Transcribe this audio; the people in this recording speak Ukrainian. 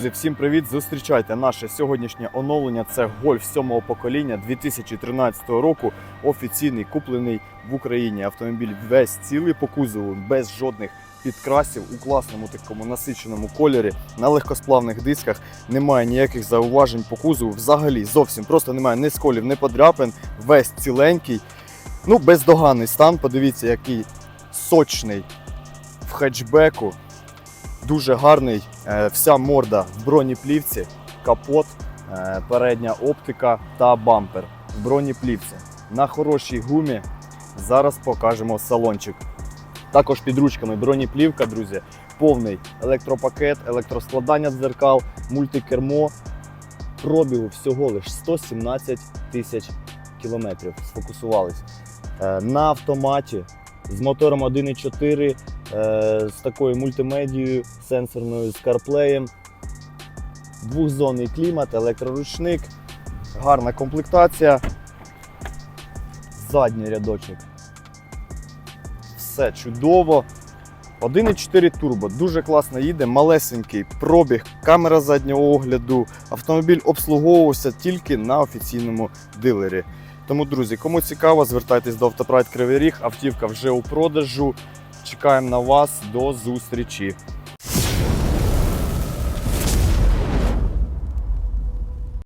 Друзі, Всім привіт! Зустрічайте наше сьогоднішнє оновлення. Це гольф сьомого покоління 2013 року. Офіційний куплений в Україні автомобіль весь цілий по кузову, без жодних підкрасів у класному такому насиченому кольорі на легкосплавних дисках. Немає ніяких зауважень по кузову. Взагалі зовсім просто немає ні сколів, ні подряпин. Весь ціленький. Ну, бездоганний стан. Подивіться, який сочний в хетчбеку. Дуже гарний. Е, Вся морда в бронеплівці, капот, е, передня оптика та бампер в бронеплівці. На хорошій гумі. Зараз покажемо салончик. Також під ручками бронеплівка, друзі, повний електропакет, електроскладання дзеркал, мультикермо. Пробігу всього лиш 117 тисяч кілометрів. Сфокусувались. Е, На автоматі з мотором 1.4 е, з такою мультимедією сенсорною з CarPlay. Двохзонний клімат, електроручник, гарна комплектація. Задній рядочок. Все чудово. 1.4 турбо, дуже класно їде, малесенький пробіг, камера заднього огляду. Автомобіль обслуговувався тільки на офіційному дилері. Тому, друзі, кому цікаво, звертайтесь до Автопрайд Кривий Ріг, автівка вже у продажу. Чекаємо на вас. До зустрічі.